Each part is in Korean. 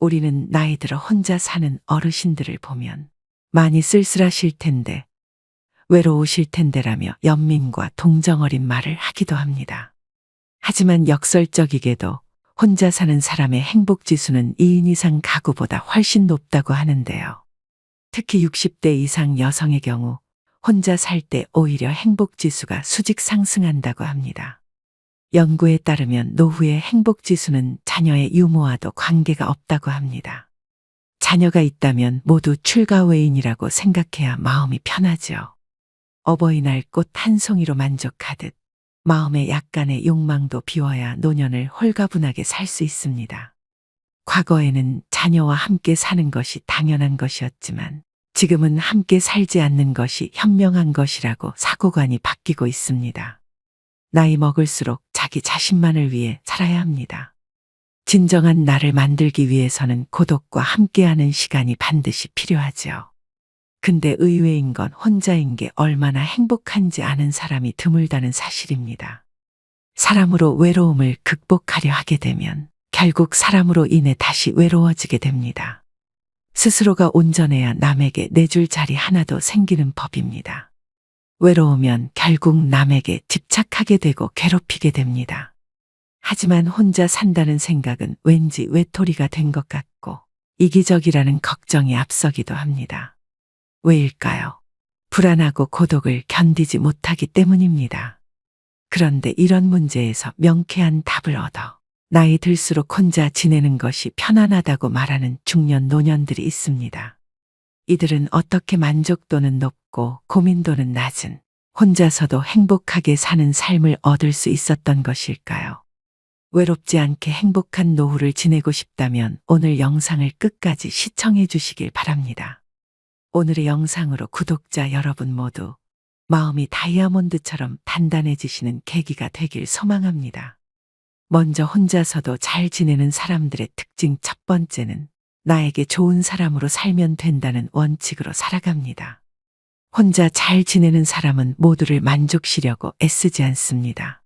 우리는 나이 들어 혼자 사는 어르신들을 보면 많이 쓸쓸하실 텐데, 외로우실 텐데라며 연민과 동정어린 말을 하기도 합니다. 하지만 역설적이게도 혼자 사는 사람의 행복 지수는 2인 이상 가구보다 훨씬 높다고 하는데요. 특히 60대 이상 여성의 경우 혼자 살 때 오히려 행복 지수가 수직 상승한다고 합니다. 연구에 따르면 노후의 행복 지수는 자녀의 유무와도 관계가 없다고 합니다. 자녀가 있다면 모두 출가 외인이라고 생각해야 마음이 편하죠. 어버이날 꽃 한 송이로 만족하듯 마음의 약간의 욕망도 비워야 노년을 홀가분하게 살 수 있습니다. 과거에는 자녀와 함께 사는 것이 당연한 것이었지만 지금은 함께 살지 않는 것이 현명한 것이라고 사고관이 바뀌고 있습니다. 나이 먹을수록 자기 자신만을 위해 살아야 합니다. 진정한 나를 만들기 위해서는 고독과 함께하는 시간이 반드시 필요하죠. 근데 의외인 건 혼자인 게 얼마나 행복한지 아는 사람이 드물다는 사실입니다. 사람으로 외로움을 극복하려 하게 되면 결국 사람으로 인해 다시 외로워지게 됩니다. 스스로가 온전해야 남에게 내줄 자리 하나도 생기는 법입니다. 외로우면 결국 남에게 집착하게 되고 괴롭히게 됩니다. 하지만 혼자 산다는 생각은 왠지 외톨이가 된 것 같고 이기적이라는 걱정이 앞서기도 합니다. 왜일까요? 불안하고 고독을 견디지 못하기 때문입니다. 그런데 이런 문제에서 명쾌한 답을 얻어 나이 들수록 혼자 지내는 것이 편안하다고 말하는 중년 노년들이 있습니다. 이들은 어떻게 만족도는 높고 고민도는 낮은 혼자서도 행복하게 사는 삶을 얻을 수 있었던 것일까요? 외롭지 않게 행복한 노후를 지내고 싶다면 오늘 영상을 끝까지 시청해 주시길 바랍니다. 오늘의 영상으로 구독자 여러분 모두 마음이 다이아몬드처럼 단단해지시는 계기가 되길 소망합니다. 먼저 혼자서도 잘 지내는 사람들의 특징 첫 번째는 나에게 좋은 사람으로 살면 된다는 원칙으로 살아갑니다. 혼자 잘 지내는 사람은 모두를 만족시려고 애쓰지 않습니다.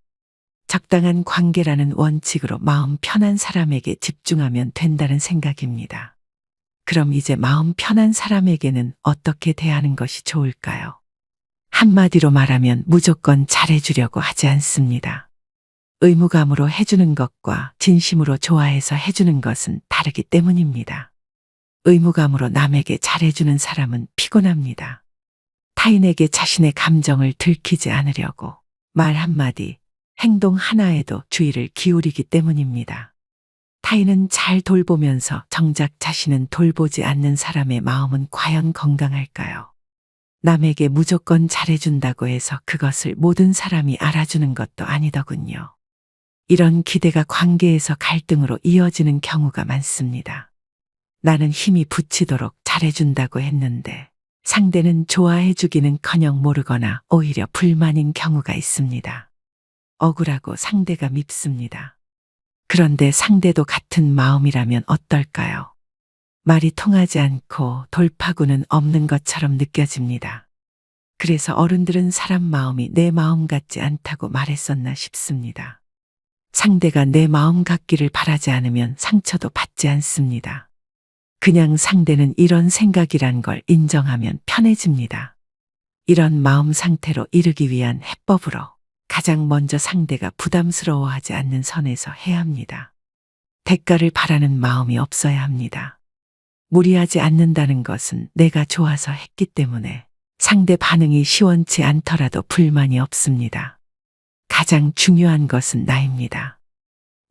적당한 관계라는 원칙으로 마음 편한 사람에게 집중하면 된다는 생각입니다. 그럼 이제 마음 편한 사람에게는 어떻게 대하는 것이 좋을까요? 한마디로 말하면 무조건 잘해주려고 하지 않습니다. 의무감으로 해주는 것과 진심으로 좋아해서 해주는 것은 다르기 때문입니다. 의무감으로 남에게 잘해주는 사람은 피곤합니다. 타인에게 자신의 감정을 들키지 않으려고 말 한마디, 행동 하나에도 주의를 기울이기 때문입니다. 타인은 잘 돌보면서 정작 자신은 돌보지 않는 사람의 마음은 과연 건강할까요? 남에게 무조건 잘해준다고 해서 그것을 모든 사람이 알아주는 것도 아니더군요. 이런 기대가 관계에서 갈등으로 이어지는 경우가 많습니다. 나는 힘이 붙이도록 잘해준다고 했는데 상대는 좋아해주기는 커녕 모르거나 오히려 불만인 경우가 있습니다. 억울하고 상대가 밉습니다. 그런데 상대도 같은 마음이라면 어떨까요? 말이 통하지 않고 돌파구는 없는 것처럼 느껴집니다. 그래서 어른들은 사람 마음이 내 마음 같지 않다고 말했었나 싶습니다. 상대가 내 마음 같기를 바라지 않으면 상처도 받지 않습니다. 그냥 상대는 이런 생각이란 걸 인정하면 편해집니다. 이런 마음 상태로 이르기 위한 해법으로 가장 먼저 상대가 부담스러워하지 않는 선에서 해야 합니다. 대가를 바라는 마음이 없어야 합니다. 무리하지 않는다는 것은 내가 좋아서 했기 때문에 상대 반응이 시원치 않더라도 불만이 없습니다. 가장 중요한 것은 나입니다.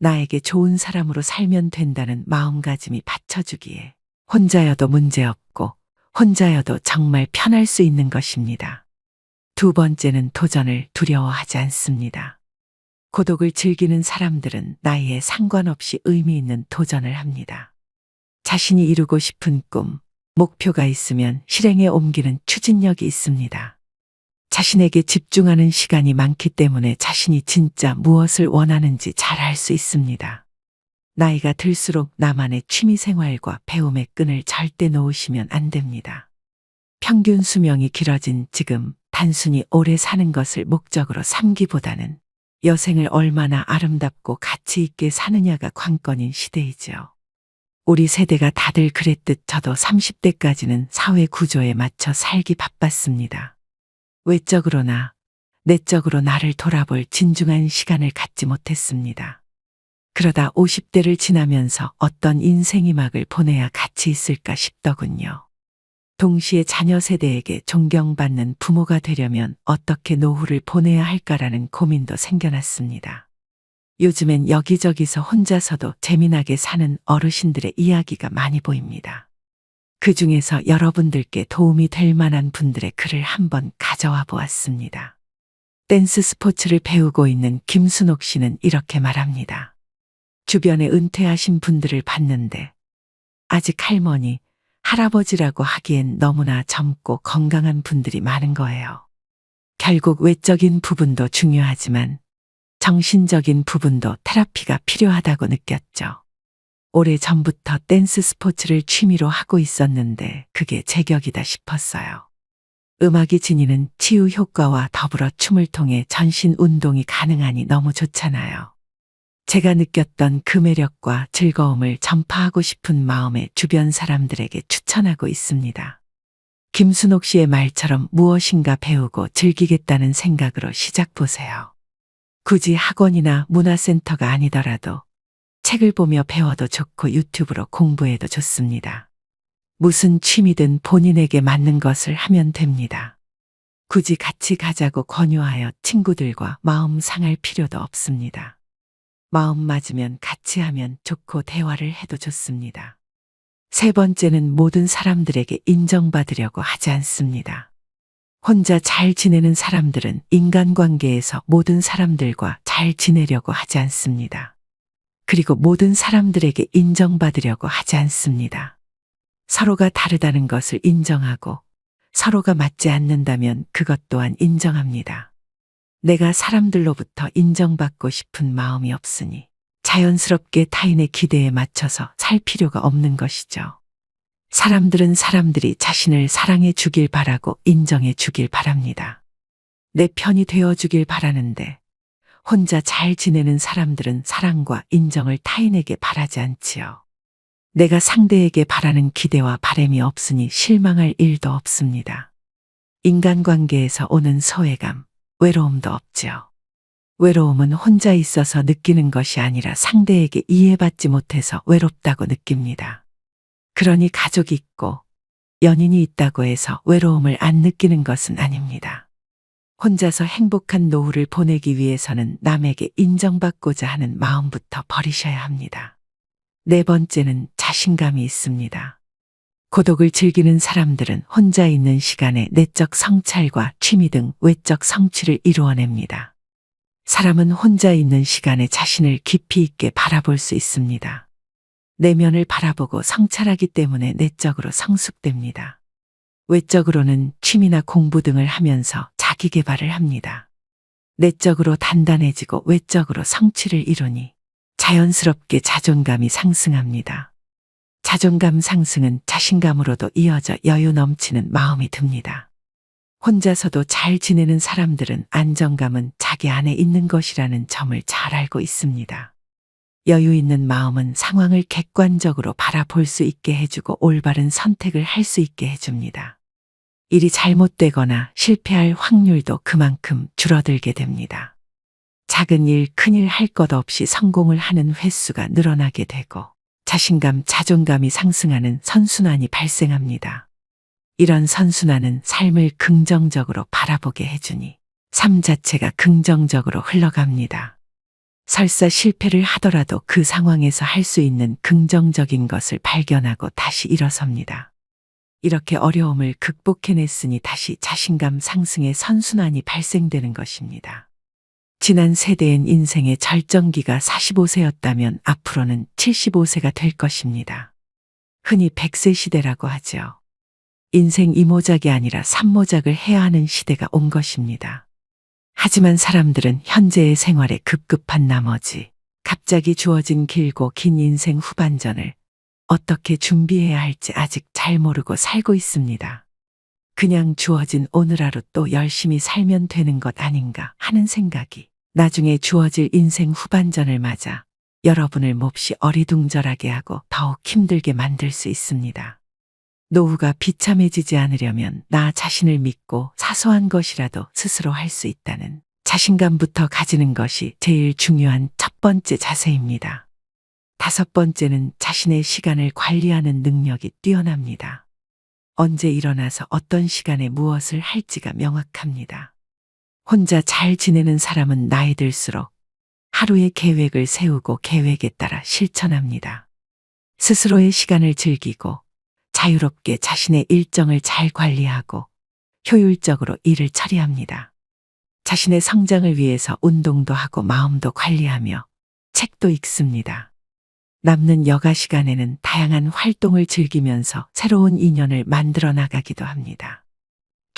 나에게 좋은 사람으로 살면 된다는 마음가짐이 받쳐주기에 혼자여도 문제없고 혼자여도 정말 편할 수 있는 것입니다. 두 번째는 도전을 두려워하지 않습니다. 고독을 즐기는 사람들은 나이에 상관없이 의미 있는 도전을 합니다. 자신이 이루고 싶은 꿈, 목표가 있으면 실행에 옮기는 추진력이 있습니다. 자신에게 집중하는 시간이 많기 때문에 자신이 진짜 무엇을 원하는지 잘 알 수 있습니다. 나이가 들수록 나만의 취미 생활과 배움의 끈을 절대 놓으시면 안 됩니다. 평균 수명이 길어진 지금 단순히 오래 사는 것을 목적으로 삼기보다는 여생을 얼마나 아름답고 가치 있게 사느냐가 관건인 시대이죠. 우리 세대가 다들 그랬듯 저도 30대까지는 사회 구조에 맞춰 살기 바빴습니다. 외적으로나 내적으로 나를 돌아볼 진중한 시간을 갖지 못했습니다. 그러다 50대를 지나면서 어떤 인생이 막을 보내야 가치 있을까 싶더군요. 동시에 자녀 세대에게 존경받는 부모가 되려면 어떻게 노후를 보내야 할까라는 고민도 생겨났습니다. 요즘엔 여기저기서 혼자서도 재미나게 사는 어르신들의 이야기가 많이 보입니다. 그 중에서 여러분들께 도움이 될 만한 분들의 글을 한번 가져와 보았습니다. 댄스 스포츠를 배우고 있는 김순옥 씨는 이렇게 말합니다. 주변에 은퇴하신 분들을 봤는데 아직 할머니, 할아버지라고 하기엔 너무나 젊고 건강한 분들이 많은 거예요. 결국 외적인 부분도 중요하지만 정신적인 부분도 테라피가 필요하다고 느꼈죠. 오래 전부터 댄스 스포츠를 취미로 하고 있었는데 그게 제격이다 싶었어요. 음악이 지니는 치유 효과와 더불어 춤을 통해 전신 운동이 가능하니 너무 좋잖아요. 제가 느꼈던 그 매력과 즐거움을 전파하고 싶은 마음에 주변 사람들에게 추천하고 있습니다. 김순옥 씨의 말처럼 무엇인가 배우고 즐기겠다는 생각으로 시작 보세요. 굳이 학원이나 문화센터가 아니더라도 책을 보며 배워도 좋고 유튜브로 공부해도 좋습니다. 무슨 취미든 본인에게 맞는 것을 하면 됩니다. 굳이 같이 가자고 권유하여 친구들과 마음 상할 필요도 없습니다. 마음 맞으면 같이 하면 좋고 대화를 해도 좋습니다. 세 번째는 모든 사람들에게 인정받으려고 하지 않습니다. 혼자 잘 지내는 사람들은 인간관계에서 모든 사람들과 잘 지내려고 하지 않습니다. 그리고 모든 사람들에게 인정받으려고 하지 않습니다. 서로가 다르다는 것을 인정하고 서로가 맞지 않는다면 그것 또한 인정합니다. 내가 사람들로부터 인정받고 싶은 마음이 없으니 자연스럽게 타인의 기대에 맞춰서 살 필요가 없는 것이죠. 사람들은 사람들이 자신을 사랑해 주길 바라고 인정해 주길 바랍니다. 내 편이 되어 주길 바라는데 혼자 잘 지내는 사람들은 사랑과 인정을 타인에게 바라지 않지요. 내가 상대에게 바라는 기대와 바램이 없으니 실망할 일도 없습니다. 인간관계에서 오는 소외감, 외로움도 없지요. 외로움은 혼자 있어서 느끼는 것이 아니라 상대에게 이해받지 못해서 외롭다고 느낍니다. 그러니 가족이 있고 연인이 있다고 해서 외로움을 안 느끼는 것은 아닙니다. 혼자서 행복한 노후를 보내기 위해서는 남에게 인정받고자 하는 마음부터 버리셔야 합니다. 네 번째는 자신감이 있습니다. 고독을 즐기는 사람들은 혼자 있는 시간에 내적 성찰과 취미 등 외적 성취를 이루어냅니다. 사람은 혼자 있는 시간에 자신을 깊이 있게 바라볼 수 있습니다. 내면을 바라보고 성찰하기 때문에 내적으로 성숙됩니다. 외적으로는 취미나 공부 등을 하면서 자기 개발을 합니다. 내적으로 단단해지고 외적으로 성취를 이루니 자연스럽게 자존감이 상승합니다. 자존감 상승은 자신감으로도 이어져 여유 넘치는 마음이 듭니다. 혼자서도 잘 지내는 사람들은 안정감은 자기 안에 있는 것이라는 점을 잘 알고 있습니다. 여유 있는 마음은 상황을 객관적으로 바라볼 수 있게 해주고 올바른 선택을 할 수 있게 해줍니다. 일이 잘못되거나 실패할 확률도 그만큼 줄어들게 됩니다. 작은 일, 큰 일 할 것 없이 성공을 하는 횟수가 늘어나게 되고 자신감, 자존감이 상승하는 선순환이 발생합니다. 이런 선순환은 삶을 긍정적으로 바라보게 해주니 삶 자체가 긍정적으로 흘러갑니다. 설사 실패를 하더라도 그 상황에서 할 수 있는 긍정적인 것을 발견하고 다시 일어섭니다. 이렇게 어려움을 극복해냈으니 다시 자신감 상승의 선순환이 발생되는 것입니다. 지난 세대엔 인생의 절정기가 45세였다면 앞으로는 75세가 될 것입니다. 흔히 100세 시대라고 하죠. 인생 이모작이 아니라 삼모작을 해야 하는 시대가 온 것입니다. 하지만 사람들은 현재의 생활에 급급한 나머지 갑자기 주어진 길고 긴 인생 후반전을 어떻게 준비해야 할지 아직 잘 모르고 살고 있습니다. 그냥 주어진 오늘 하루 또 열심히 살면 되는 것 아닌가 하는 생각이 나중에 주어질 인생 후반전을 맞아 여러분을 몹시 어리둥절하게 하고 더욱 힘들게 만들 수 있습니다. 노후가 비참해지지 않으려면 나 자신을 믿고 사소한 것이라도 스스로 할 수 있다는 자신감부터 가지는 것이 제일 중요한 첫 번째 자세입니다. 다섯 번째는 자신의 시간을 관리하는 능력이 뛰어납니다. 언제 일어나서 어떤 시간에 무엇을 할지가 명확합니다. 혼자 잘 지내는 사람은 나이 들수록 하루의 계획을 세우고 계획에 따라 실천합니다. 스스로의 시간을 즐기고 자유롭게 자신의 일정을 잘 관리하고 효율적으로 일을 처리합니다. 자신의 성장을 위해서 운동도 하고 마음도 관리하며 책도 읽습니다. 남는 여가 시간에는 다양한 활동을 즐기면서 새로운 인연을 만들어 나가기도 합니다.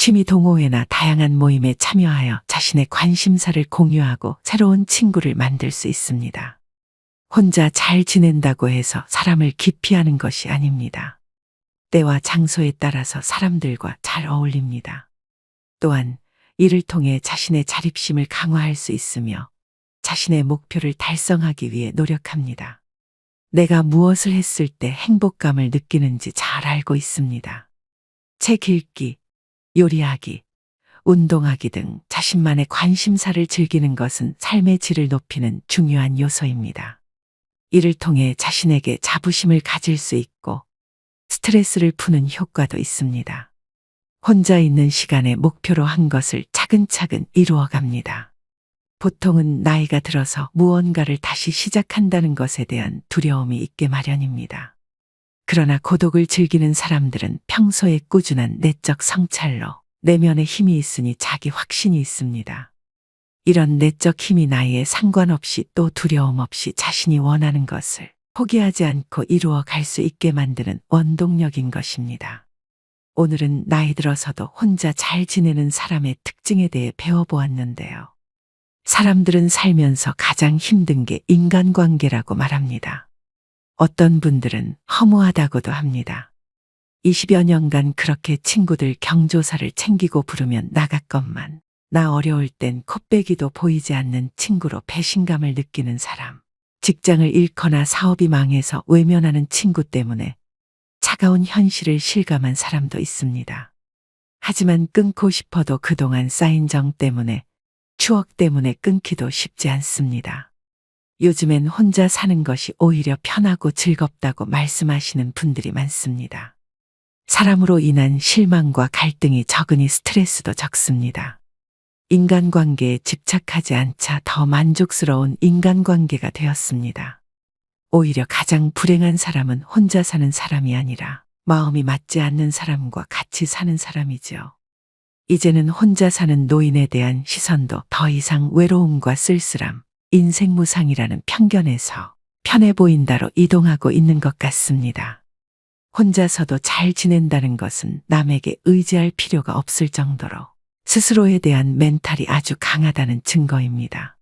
취미 동호회나 다양한 모임에 참여하여 자신의 관심사를 공유하고 새로운 친구를 만들 수 있습니다. 혼자 잘 지낸다고 해서 사람을 기피하는 것이 아닙니다. 때와 장소에 따라서 사람들과 잘 어울립니다. 또한 이를 통해 자신의 자립심을 강화할 수 있으며 자신의 목표를 달성하기 위해 노력합니다. 내가 무엇을 했을 때 행복감을 느끼는지 잘 알고 있습니다. 책 읽기, 요리하기, 운동하기 등 자신만의 관심사를 즐기는 것은 삶의 질을 높이는 중요한 요소입니다. 이를 통해 자신에게 자부심을 가질 수 있고 스트레스를 푸는 효과도 있습니다. 혼자 있는 시간에 목표로 한 것을 차근차근 이루어 갑니다. 보통은 나이가 들어서 무언가를 다시 시작한다는 것에 대한 두려움이 있게 마련입니다. 그러나 고독을 즐기는 사람들은 평소에 꾸준한 내적 성찰로 내면에 힘이 있으니 자기 확신이 있습니다. 이런 내적 힘이 나이에 상관없이 또 두려움 없이 자신이 원하는 것을 포기하지 않고 이루어 갈 수 있게 만드는 원동력인 것입니다. 오늘은 나이 들어서도 혼자 잘 지내는 사람의 특징에 대해 배워보았는데요. 사람들은 살면서 가장 힘든 게 인간관계라고 말합니다. 어떤 분들은 허무하다고도 합니다. 20여 년간 그렇게 친구들 경조사를 챙기고 부르면 나갔건만 나 어려울 땐 콧배기도 보이지 않는 친구로 배신감을 느끼는 사람. 직장을 잃거나 사업이 망해서 외면하는 친구 때문에 차가운 현실을 실감한 사람도 있습니다. 하지만 끊고 싶어도 그동안 쌓인 정 때문에 추억 때문에 끊기도 쉽지 않습니다. 요즘엔 혼자 사는 것이 오히려 편하고 즐겁다고 말씀하시는 분들이 많습니다. 사람으로 인한 실망과 갈등이 적으니 스트레스도 적습니다. 인간관계에 집착하지 않자 더 만족스러운 인간관계가 되었습니다. 오히려 가장 불행한 사람은 혼자 사는 사람이 아니라 마음이 맞지 않는 사람과 같이 사는 사람이죠. 이제는 혼자 사는 노인에 대한 시선도 더 이상 외로움과 쓸쓸함, 인생무상이라는 편견에서 편해 보인다로 이동하고 있는 것 같습니다. 혼자서도 잘 지낸다는 것은 남에게 의지할 필요가 없을 정도로 스스로에 대한 멘탈이 아주 강하다는 증거입니다.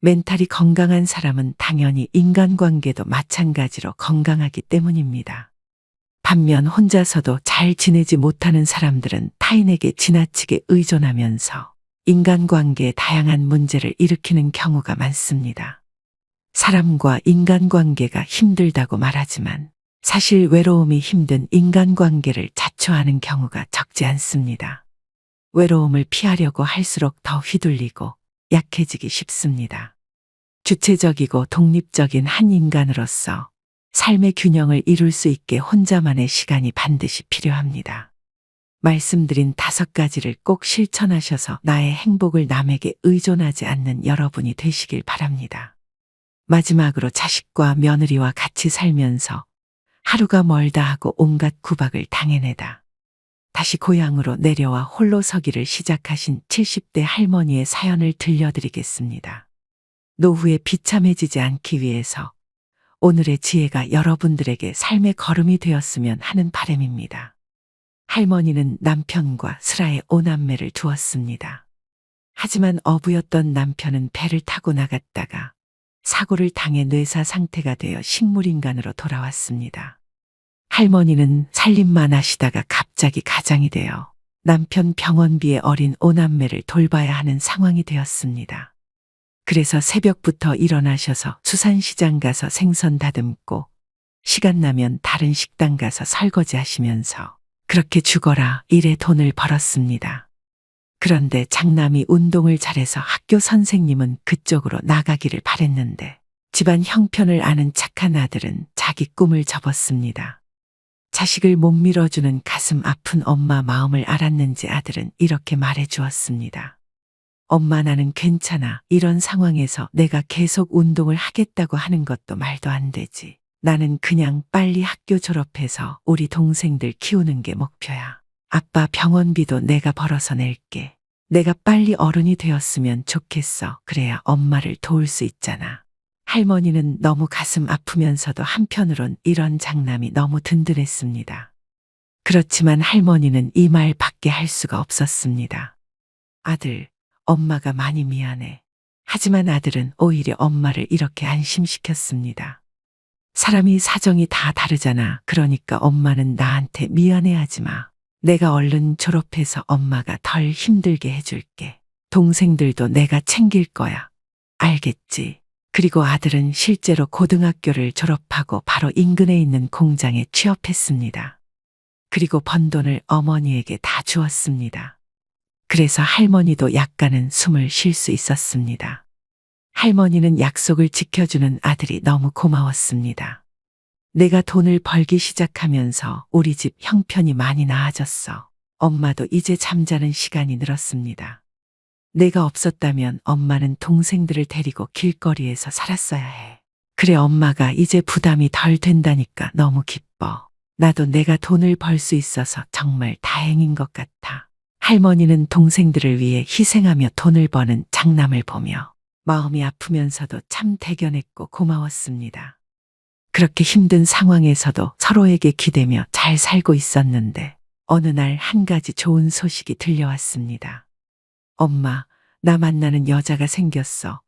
멘탈이 건강한 사람은 당연히 인간관계도 마찬가지로 건강하기 때문입니다. 반면 혼자서도 잘 지내지 못하는 사람들은 타인에게 지나치게 의존하면서 인간관계에 다양한 문제를 일으키는 경우가 많습니다. 사람과 인간관계가 힘들다고 말하지만 사실 외로움이 힘든 인간관계를 자초하는 경우가 적지 않습니다. 외로움을 피하려고 할수록 더 휘둘리고 약해지기 쉽습니다. 주체적이고 독립적인 한 인간으로서 삶의 균형을 이룰 수 있게 혼자만의 시간이 반드시 필요합니다. 말씀드린 다섯 가지를 꼭 실천하셔서 나의 행복을 남에게 의존하지 않는 여러분이 되시길 바랍니다. 마지막으로 자식과 며느리와 같이 살면서 하루가 멀다 하고 온갖 구박을 당해내다. 다시 고향으로 내려와 홀로 서기를 시작하신 70대 할머니의 사연을 들려드리겠습니다. 노후에 비참해지지 않기 위해서 오늘의 지혜가 여러분들에게 삶의 걸음이 되었으면 하는 바람입니다. 할머니는 남편과 슬하의 오남매를 두었습니다. 하지만 어부였던 남편은 배를 타고 나갔다가 사고를 당해 뇌사 상태가 되어 식물인간으로 돌아왔습니다. 할머니는 살림만 하시다가 갑자기 가장이 되어 남편 병원비에 어린 오남매를 돌봐야 하는 상황이 되었습니다. 그래서 새벽부터 일어나셔서 수산시장 가서 생선 다듬고 시간 나면 다른 식당 가서 설거지 하시면서 그렇게 죽어라 일에 돈을 벌었습니다. 그런데 장남이 운동을 잘해서 학교 선생님은 그쪽으로 나가기를 바랬는데 집안 형편을 아는 착한 아들은 자기 꿈을 접었습니다. 자식을 못 밀어주는 가슴 아픈 엄마 마음을 알았는지 아들은 이렇게 말해 주었습니다. 엄마 나는 괜찮아. 이런 상황에서 내가 계속 운동을 하겠다고 하는 것도 말도 안 되지. 나는 그냥 빨리 학교 졸업해서 우리 동생들 키우는 게 목표야. 아빠 병원비도 내가 벌어서 낼게. 내가 빨리 어른이 되었으면 좋겠어. 그래야 엄마를 도울 수 있잖아. 할머니는 너무 가슴 아프면서도 한편으론 이런 장남이 너무 든든했습니다. 그렇지만 할머니는 이 말 밖에 할 수가 없었습니다. 아들, 엄마가 많이 미안해. 하지만 아들은 오히려 엄마를 이렇게 안심시켰습니다. 사람이 사정이 다 다르잖아. 그러니까 엄마는 나한테 미안해하지 마. 내가 얼른 졸업해서 엄마가 덜 힘들게 해줄게. 동생들도 내가 챙길 거야. 알겠지? 그리고 아들은 실제로 고등학교를 졸업하고 바로 인근에 있는 공장에 취업했습니다. 그리고 번 돈을 어머니에게 다 주었습니다. 그래서 할머니도 약간은 숨을 쉴 수 있었습니다. 할머니는 약속을 지켜주는 아들이 너무 고마웠습니다. 내가 돈을 벌기 시작하면서 우리 집 형편이 많이 나아졌어. 엄마도 이제 잠자는 시간이 늘었습니다. 내가 없었다면 엄마는 동생들을 데리고 길거리에서 살았어야 해. 그래 엄마가 이제 부담이 덜 된다니까 너무 기뻐. 나도 내가 돈을 벌 수 있어서 정말 다행인 것 같아. 할머니는 동생들을 위해 희생하며 돈을 버는 장남을 보며 마음이 아프면서도 참 대견했고 고마웠습니다. 그렇게 힘든 상황에서도 서로에게 기대며 잘 살고 있었는데 어느 날 한 가지 좋은 소식이 들려왔습니다. 엄마, 나 만나는 여자가 생겼어.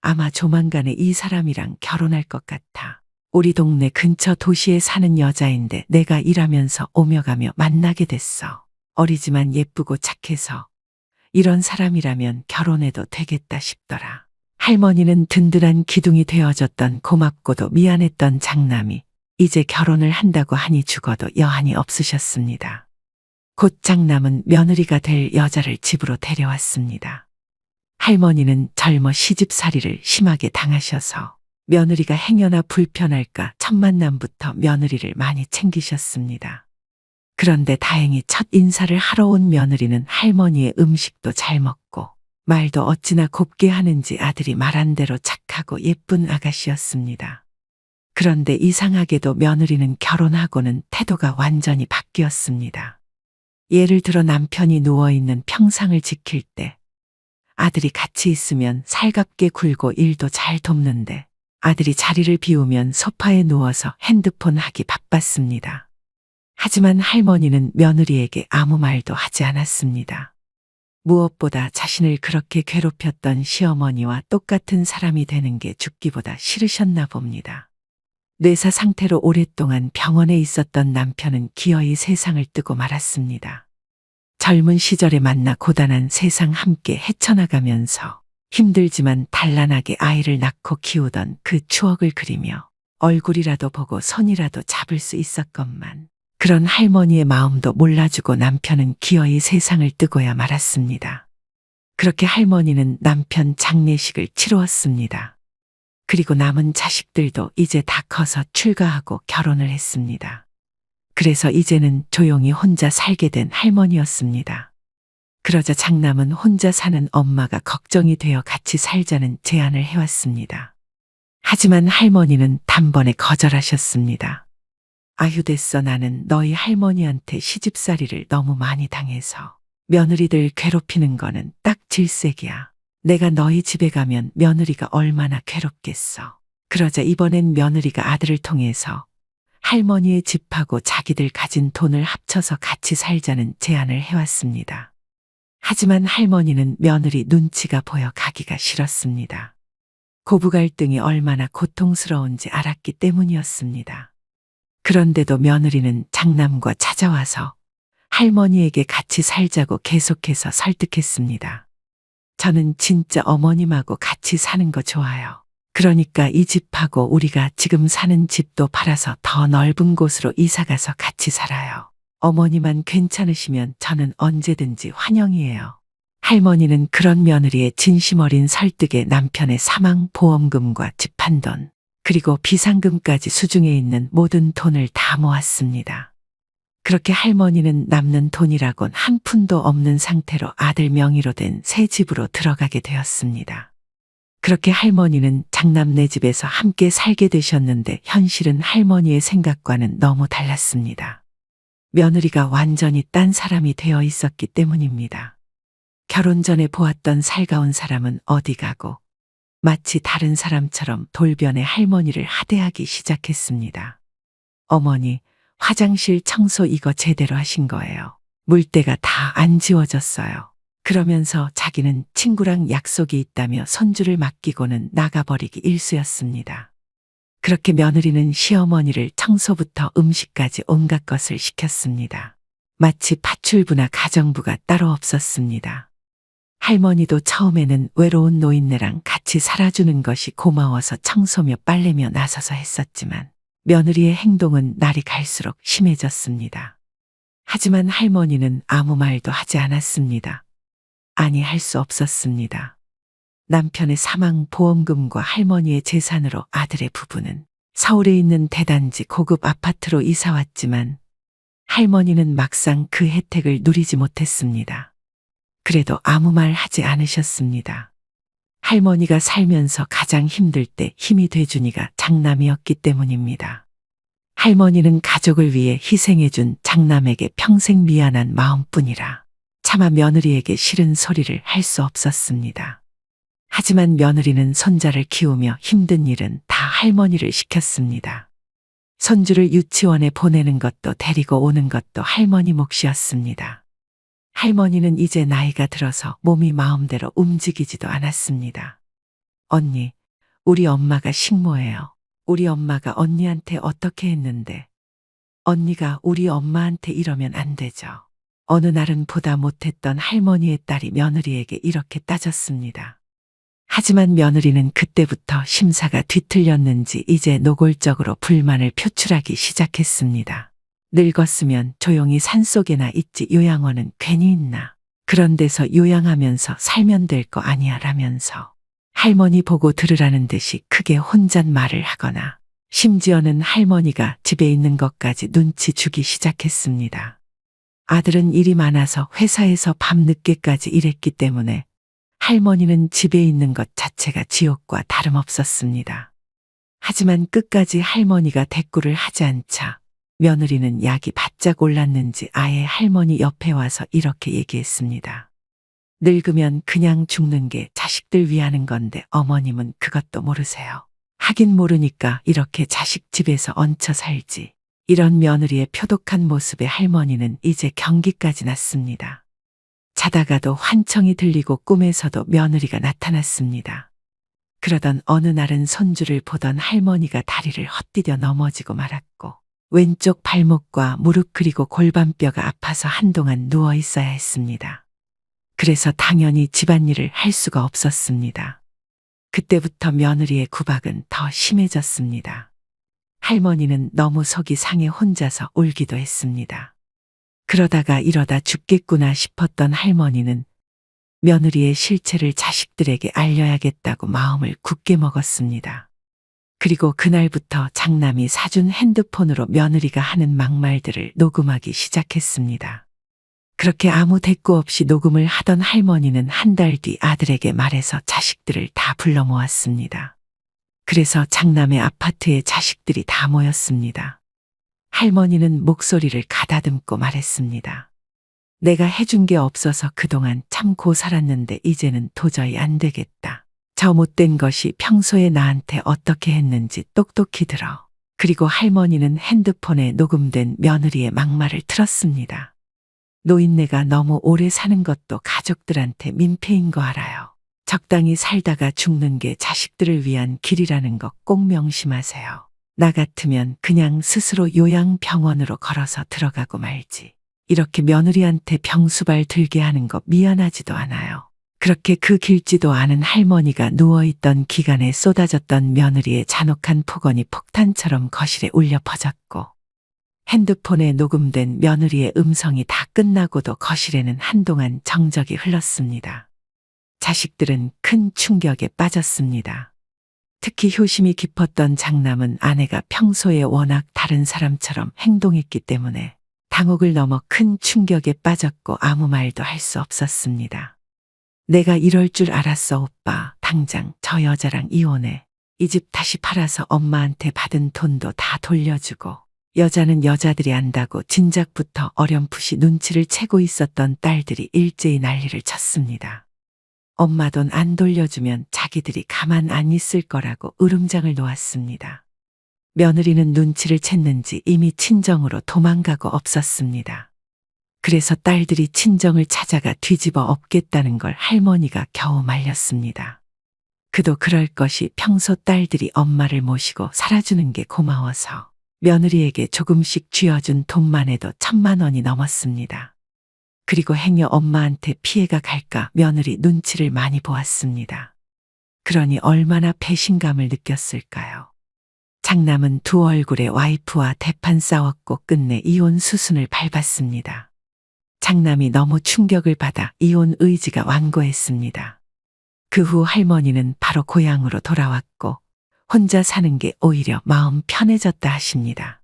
아마 조만간에 이 사람이랑 결혼할 것 같아. 우리 동네 근처 도시에 사는 여자인데 내가 일하면서 오며 가며 만나게 됐어. 어리지만 예쁘고 착해서 이런 사람이라면 결혼해도 되겠다 싶더라. 할머니는 든든한 기둥이 되어줬던 고맙고도 미안했던 장남이 이제 결혼을 한다고 하니 죽어도 여한이 없으셨습니다. 곧 장남은 며느리가 될 여자를 집으로 데려왔습니다. 할머니는 젊어 시집살이를 심하게 당하셔서 며느리가 행여나 불편할까 첫 만남부터 며느리를 많이 챙기셨습니다. 그런데 다행히 첫 인사를 하러 온 며느리는 할머니의 음식도 잘 먹고 말도 어찌나 곱게 하는지 아들이 말한 대로 착하고 예쁜 아가씨였습니다. 그런데 이상하게도 며느리는 결혼하고는 태도가 완전히 바뀌었습니다. 예를 들어 남편이 누워있는 평상을 지킬 때 아들이 같이 있으면 살갑게 굴고 일도 잘 돕는데 아들이 자리를 비우면 소파에 누워서 핸드폰 하기 바빴습니다. 하지만 할머니는 며느리에게 아무 말도 하지 않았습니다. 무엇보다 자신을 그렇게 괴롭혔던 시어머니와 똑같은 사람이 되는 게 죽기보다 싫으셨나 봅니다. 뇌사 상태로 오랫동안 병원에 있었던 남편은 기어이 세상을 뜨고 말았습니다. 젊은 시절에 만나 고단한 세상 함께 헤쳐나가면서 힘들지만 단란하게 아이를 낳고 키우던 그 추억을 그리며 얼굴이라도 보고 손이라도 잡을 수 있었건만 그런 할머니의 마음도 몰라주고 남편은 기어이 세상을 뜨고야 말았습니다. 그렇게 할머니는 남편 장례식을 치루었습니다. 그리고 남은 자식들도 이제 다 커서 출가하고 결혼을 했습니다. 그래서 이제는 조용히 혼자 살게 된 할머니였습니다. 그러자 장남은 혼자 사는 엄마가 걱정이 되어 같이 살자는 제안을 해왔습니다. 하지만 할머니는 단번에 거절하셨습니다. 아휴 됐어 나는 너희 할머니한테 시집살이를 너무 많이 당해서 며느리들 괴롭히는 거는 딱 질색이야. 내가 너희 집에 가면 며느리가 얼마나 괴롭겠어. 그러자 이번엔 며느리가 아들을 통해서 할머니의 집하고 자기들 가진 돈을 합쳐서 같이 살자는 제안을 해왔습니다. 하지만 할머니는 며느리 눈치가 보여 가기가 싫었습니다. 고부 갈등이 얼마나 고통스러운지 알았기 때문이었습니다. 그런데도 며느리는 장남과 찾아와서 할머니에게 같이 살자고 계속해서 설득했습니다. 저는 진짜 어머님하고 같이 사는 거 좋아요. 그러니까 이 집하고 우리가 지금 사는 집도 팔아서 더 넓은 곳으로 이사 가서 같이 살아요. 어머니만 괜찮으시면 저는 언제든지 환영이에요. 할머니는 그런 며느리의 진심 어린 설득에 남편의 사망 보험금과 집한 돈, 그리고 비상금까지 수중에 있는 모든 돈을 다 모았습니다. 그렇게 할머니는 남는 돈이라곤 한 푼도 없는 상태로 아들 명의로 된 새 집으로 들어가게 되었습니다. 그렇게 할머니는 장남네 집에서 함께 살게 되셨는데 현실은 할머니의 생각과는 너무 달랐습니다. 며느리가 완전히 딴 사람이 되어 있었기 때문입니다. 결혼 전에 보았던 살가운 사람은 어디 가고 마치 다른 사람처럼 돌변의 할머니를 하대하기 시작했습니다. 어머니, 화장실 청소 이거 제대로 하신 거예요. 물때가 다 안 지워졌어요. 그러면서 자기는 친구랑 약속이 있다며 손주를 맡기고는 나가버리기 일쑤였습니다. 그렇게 며느리는 시어머니를 청소부터 음식까지 온갖 것을 시켰습니다. 마치 파출부나 가정부가 따로 없었습니다. 할머니도 처음에는 외로운 노인네랑 같이 살아주는 것이 고마워서 청소며 빨래며 나서서 했었지만 며느리의 행동은 날이 갈수록 심해졌습니다. 하지만 할머니는 아무 말도 하지 않았습니다. 아니 할 수 없었습니다. 남편의 사망 보험금과 할머니의 재산으로 아들의 부부는 서울에 있는 대단지 고급 아파트로 이사 왔지만 할머니는 막상 그 혜택을 누리지 못했습니다. 그래도 아무 말 하지 않으셨습니다. 할머니가 살면서 가장 힘들 때 힘이 돼주니가 장남이었기 때문입니다. 할머니는 가족을 위해 희생해준 장남에게 평생 미안한 마음뿐이라 차마 며느리에게 싫은 소리를 할 수 없었습니다. 하지만 며느리는 손자를 키우며 힘든 일은 다 할머니를 시켰습니다. 손주를 유치원에 보내는 것도 데리고 오는 것도 할머니 몫이었습니다. 할머니는 이제 나이가 들어서 몸이 마음대로 움직이지도 않았습니다. 언니, 우리 엄마가 식모예요. 우리 엄마가 언니한테 어떻게 했는데. 언니가 우리 엄마한테 이러면 안 되죠. 어느 날은 보다 못했던 할머니의 딸이 며느리에게 이렇게 따졌습니다. 하지만 며느리는 그때부터 심사가 뒤틀렸는지 이제 노골적으로 불만을 표출하기 시작했습니다. 늙었으면 조용히 산속에나 있지 요양원은 괜히 있나. 그런 데서 요양하면서 살면 될 거 아니야 라면서 할머니 보고 들으라는 듯이 크게 혼잣말을 하거나 심지어는 할머니가 집에 있는 것까지 눈치 주기 시작했습니다. 아들은 일이 많아서 회사에서 밤늦게까지 일했기 때문에 할머니는 집에 있는 것 자체가 지옥과 다름없었습니다. 하지만 끝까지 할머니가 대꾸를 하지 않자 며느리는 약이 바짝 올랐는지 아예 할머니 옆에 와서 이렇게 얘기했습니다. 늙으면 그냥 죽는 게 자식들 위하는 건데 어머님은 그것도 모르세요. 하긴 모르니까 이렇게 자식 집에서 얹혀 살지. 이런 며느리의 표독한 모습에 할머니는 이제 경기까지 났습니다. 자다가도 환청이 들리고 꿈에서도 며느리가 나타났습니다. 그러던 어느 날은 손주를 보던 할머니가 다리를 헛디뎌 넘어지고 말았고 왼쪽 발목과 무릎 그리고 골반뼈가 아파서 한동안 누워 있어야 했습니다. 그래서 당연히 집안일을 할 수가 없었습니다. 그때부터 며느리의 구박은 더 심해졌습니다. 할머니는 너무 속이 상해 혼자서 울기도 했습니다. 그러다가 이러다 죽겠구나 싶었던 할머니는 며느리의 실체를 자식들에게 알려야겠다고 마음을 굳게 먹었습니다. 그리고 그날부터 장남이 사준 핸드폰으로 며느리가 하는 막말들을 녹음하기 시작했습니다. 그렇게 아무 대꾸 없이 녹음을 하던 할머니는 한 달 뒤 아들에게 말해서 자식들을 다 불러 모았습니다. 그래서 장남의 아파트에 자식들이 다 모였습니다. 할머니는 목소리를 가다듬고 말했습니다. 내가 해준 게 없어서 그동안 참고 살았는데 이제는 도저히 안 되겠다. 저 못된 것이 평소에 나한테 어떻게 했는지 똑똑히 들어. 그리고 할머니는 핸드폰에 녹음된 며느리의 막말을 틀었습니다. 노인네가 너무 오래 사는 것도 가족들한테 민폐인 거 알아요. 적당히 살다가 죽는 게 자식들을 위한 길이라는 거꼭 명심하세요. 나 같으면 그냥 스스로 요양병원으로 걸어서 들어가고 말지. 이렇게 며느리한테 병수발 들게 하는 거 미안하지도 않아요. 그렇게 그 길지도 않은 할머니가 누워있던 기간에 쏟아졌던 며느리의 잔혹한 폭언이 폭탄처럼 거실에 울려 퍼졌고 핸드폰에 녹음된 며느리의 음성이 다 끝나고도 거실에는 한동안 정적이 흘렀습니다. 자식들은 큰 충격에 빠졌습니다. 특히 효심이 깊었던 장남은 아내가 평소에 워낙 다른 사람처럼 행동했기 때문에 당혹을 넘어 큰 충격에 빠졌고 아무 말도 할 수 없었습니다. 내가 이럴 줄 알았어, 오빠. 당장 저 여자랑 이혼해. 이 집 다시 팔아서 엄마한테 받은 돈도 다 돌려주고. 여자는 여자들이 안다고 진작부터 어렴풋이 눈치를 채고 있었던 딸들이 일제히 난리를 쳤습니다. 엄마 돈 안 돌려주면 자기들이 가만 안 있을 거라고 으름장을 놓았습니다. 며느리는 눈치를 챘는지 이미 친정으로 도망가고 없었습니다. 그래서 딸들이 친정을 찾아가 뒤집어 엎겠다는 걸 할머니가 겨우 말렸습니다. 그도 그럴 것이 평소 딸들이 엄마를 모시고 살아주는 게 고마워서 며느리에게 조금씩 쥐어준 돈만 해도 천만 원이 넘었습니다. 그리고 행여 엄마한테 피해가 갈까 며느리 눈치를 많이 보았습니다. 그러니 얼마나 배신감을 느꼈을까요? 장남은 두 얼굴에 와이프와 대판 싸웠고 끝내 이혼 수순을 밟았습니다. 장남이 너무 충격을 받아 이혼 의지가 완고했습니다. 그 후 할머니는 바로 고향으로 돌아왔고 혼자 사는 게 오히려 마음 편해졌다 하십니다.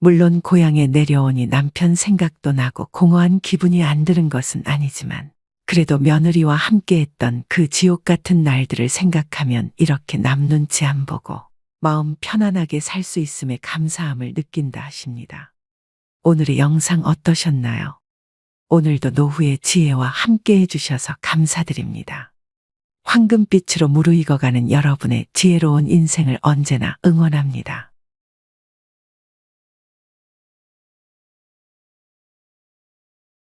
물론 고향에 내려오니 남편 생각도 나고 공허한 기분이 안 드는 것은 아니지만 그래도 며느리와 함께 했던 그 지옥 같은 날들을 생각하면 이렇게 남 눈치 안 보고 마음 편안하게 살 수 있음에 감사함을 느낀다 하십니다. 오늘의 영상 어떠셨나요? 오늘도 노후의 지혜와 함께 해주셔서 감사드립니다. 황금빛으로 무르익어가는 여러분의 지혜로운 인생을 언제나 응원합니다.